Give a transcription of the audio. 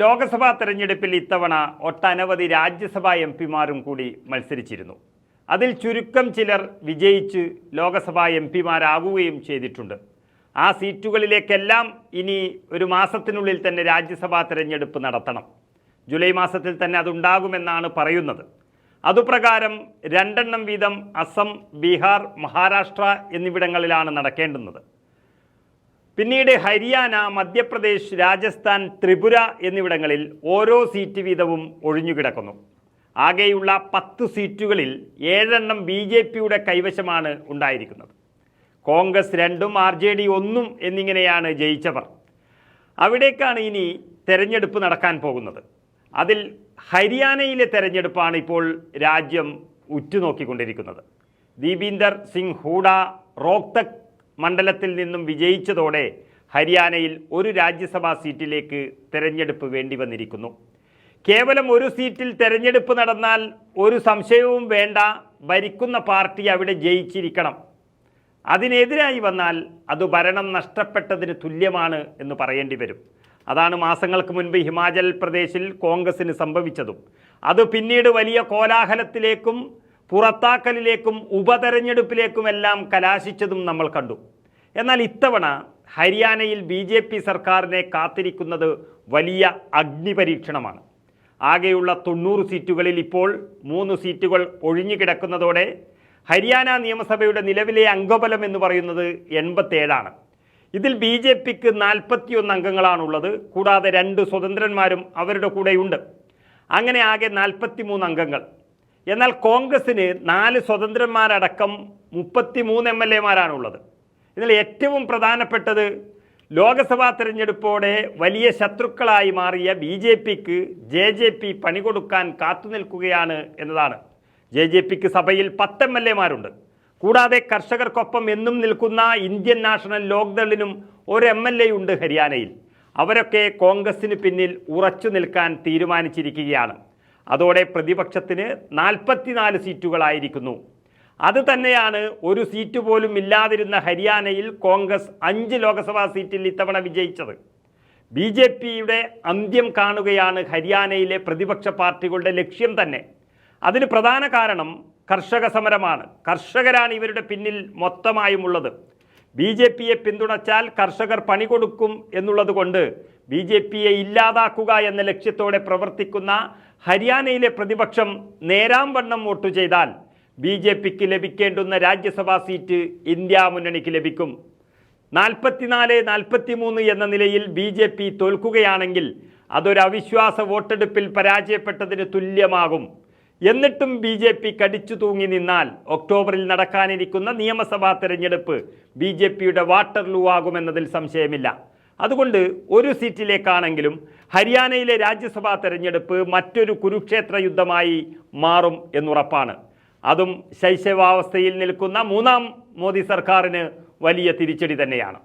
ലോക്സഭാ തെരഞ്ഞെടുപ്പിൽ ഇത്തവണ ഒട്ടനവധി രാജ്യസഭാ എം പിമാരും കൂടി മത്സരിച്ചിരുന്നു. അതിൽ ചുരുക്കം ചിലർ വിജയിച്ച് ലോക്സഭാ എം പിമാരാകുകയും ചെയ്തിട്ടുണ്ട്. ആ സീറ്റുകളിലേക്കെല്ലാം ഇനി ഒരു മാസത്തിനുള്ളിൽ തന്നെ രാജ്യസഭാ തെരഞ്ഞെടുപ്പ് നടത്തണം. ജൂലൈ മാസത്തിൽ തന്നെ അതുണ്ടാകുമെന്നാണ് പറയുന്നത്. അതുപ്രകാരം രണ്ടെണ്ണം വീതം അസം ബീഹാർ മഹാരാഷ്ട്ര എന്നിവിടങ്ങളിലാണ് നടക്കേണ്ടുന്നത്. പിന്നീട് ഹരിയാന മധ്യപ്രദേശ് രാജസ്ഥാൻ ത്രിപുര എന്നിവിടങ്ങളിൽ ഓരോ സീറ്റ് വീതവും ഒഴിഞ്ഞുകിടക്കുന്നു ആകെയുള്ള പത്ത് സീറ്റുകളിൽ ഏഴെണ്ണം ബി ജെ പിയുടെ കൈവശമാണ് ഉണ്ടായിരിക്കുന്നത്. കോൺഗ്രസ് രണ്ടും ആർ ജെ ഡി ഒന്നും എന്നിങ്ങനെയാണ് ജയിച്ചവർ. അവിടേക്കാണ് ഇനി തെരഞ്ഞെടുപ്പ് നടക്കാൻ പോകുന്നത്. അതിൽ ഹരിയാനയിലെ തെരഞ്ഞെടുപ്പാണ് ഇപ്പോൾ രാജ്യം ഉറ്റുനോക്കിക്കൊണ്ടിരിക്കുന്നത്. ദീപീന്ദർ സിംഗ് ഹൂഡ റോഹ്തക് മണ്ഡലത്തിൽ നിന്നും വിജയിച്ചതോടെ ഹരിയാനയിൽ ഒരു രാജ്യസഭാ സീറ്റിലേക്ക് തെരഞ്ഞെടുപ്പ് വേണ്ടി വന്നിരിക്കുന്നു. കേവലം ഒരു സീറ്റിൽ തെരഞ്ഞെടുപ്പ് നടന്നാൽ ഒരു സംശയവും വേണ്ട ഭരിക്കുന്ന പാർട്ടി അവിടെ ജയിച്ചിരിക്കണം. അതിനെതിരായി വന്നാൽ അത് ഭരണം നഷ്ടപ്പെട്ടതിന് തുല്യമാണ് എന്ന് പറയേണ്ടി വരും. അതാണ് മാസങ്ങൾക്ക് മുൻപ് ഹിമാചൽ പ്രദേശിൽ കോൺഗ്രസിന് സംഭവിച്ചതും. അത് പിന്നീട് വലിയ കോലാഹലത്തിലേക്കും പുറത്താക്കലിലേക്കും ഉപതെരഞ്ഞെടുപ്പിലേക്കുമെല്ലാം കലാശിച്ചതും നമ്മൾ കണ്ടു. എന്നാൽ ഇത്തവണ ഹരിയാനയിൽ ബി ജെ പി സർക്കാരിനെ കാത്തിരിക്കുന്നത് വലിയ അഗ്നിപരീക്ഷണമാണ്. ആകെയുള്ള തൊണ്ണൂറ് സീറ്റുകളിൽ ഇപ്പോൾ മൂന്ന് സീറ്റുകൾ ഒഴിഞ്ഞുകിടക്കുന്നതോടെ ഹരിയാന നിയമസഭയുടെ നിലവിലെ അംഗബലം എന്ന് പറയുന്നത് എൺപത്തേഴാണ് ഇതിൽ ബി ജെ പിക്ക് നാൽപ്പത്തിയൊന്ന് അംഗങ്ങളാണുള്ളത്. കൂടാതെ രണ്ട് സ്വതന്ത്രന്മാരും അവരുടെ കൂടെയുണ്ട്. അങ്ങനെ ആകെ നാൽപ്പത്തിമൂന്ന് അംഗങ്ങൾ. എന്നാൽ കോൺഗ്രസിന് നാല് സ്വതന്ത്രന്മാരടക്കം മുപ്പത്തി മൂന്ന് എം എൽ എമാരാണുള്ളത്. ഇതിൽ ഏറ്റവും പ്രധാനപ്പെട്ടത് ലോക്സഭാ തെരഞ്ഞെടുപ്പോടെ വലിയ ശത്രുക്കളായി മാറിയ ബി ജെ പിക്ക് ജെ ജെ പി പണി കൊടുക്കാൻ കാത്തുനിൽക്കുകയാണ് എന്നതാണ്. ജെ ജെ പിക്ക് സഭയിൽ പത്ത് എം എൽ എമാരുണ്ട് കൂടാതെ കർഷകർക്കൊപ്പം എന്നും നിൽക്കുന്ന ഇന്ത്യൻ നാഷണൽ ലോക്ദളിനും ഒരു എം എൽ എ ഉണ്ട് ഹരിയാനയിൽ. അവരൊക്കെ കോൺഗ്രസിന് പിന്നിൽ ഉറച്ചു നിൽക്കാൻ തീരുമാനിച്ചിരിക്കുകയാണ്. അതോടെ പ്രതിപക്ഷത്തിന് നാൽപ്പത്തിനാല് സീറ്റുകളായിരിക്കുന്നു. അത് തന്നെയാണ് ഒരു സീറ്റ് പോലും ഇല്ലാതിരുന്ന ഹരിയാനയിൽ കോൺഗ്രസ് അഞ്ച് ലോക്സഭാ സീറ്റിൽ ഇത്തവണ വിജയിച്ചത്. ബി ജെ പിയുടെ അന്ത്യം കാണുകയാണ് ഹരിയാനയിലെ പ്രതിപക്ഷ പാർട്ടികളുടെ ലക്ഷ്യം തന്നെ. അതിന് പ്രധാന കാരണം കർഷക സമരമാണ്. കർഷകരാണ് ഇവരുടെ പിന്നിൽ മൊത്തമായും ഉള്ളത്. ബി ജെ പിയെ പിന്തുണച്ചാൽ കർഷകർ പണി കൊടുക്കും എന്നുള്ളത് കൊണ്ട് ബി ജെ പിയെ ഇല്ലാതാക്കുക എന്ന ലക്ഷ്യത്തോടെ പ്രവർത്തിക്കുന്ന ഹരിയാനയിലെ പ്രതിപക്ഷം നേരാം വണ്ണം വോട്ടു ചെയ്താൽ ബി ജെ പിക്ക് ലഭിക്കേണ്ടുന്ന രാജ്യസഭാ സീറ്റ് ഇന്ത്യ മുന്നണിക്ക് ലഭിക്കും. നാൽപ്പത്തിനാല് നാൽപ്പത്തിമൂന്ന് എന്ന നിലയിൽ ബി ജെ പി തോൽക്കുകയാണെങ്കിൽ അതൊരു അവിശ്വാസ വോട്ടെടുപ്പിൽ പരാജയപ്പെട്ടതിന് തുല്യമാകും. എന്നിട്ടും ബി ജെ പി കടിച്ചു തൂങ്ങി നിന്നാൽ ഒക്ടോബറിൽ നടക്കാനിരിക്കുന്ന നിയമസഭാ തെരഞ്ഞെടുപ്പ് ബി ജെ പിയുടെ വാട്ടർലൂ ആകുമെന്നതിൽ സംശയമില്ല. അതുകൊണ്ട് ഒരു സീറ്റിലേക്കാണെങ്കിലും ഹരിയാനയിലെ രാജ്യസഭാ തെരഞ്ഞെടുപ്പ് മറ്റൊരു കുരുക്ഷേത്ര യുദ്ധമായി മാറും എന്നുറപ്പാണ്. അതും ശൈശവാവസ്ഥയിൽ നിൽക്കുന്ന മൂന്നാം മോദി സർക്കാരിന് വലിയ തിരിച്ചടി തന്നെയാണ്.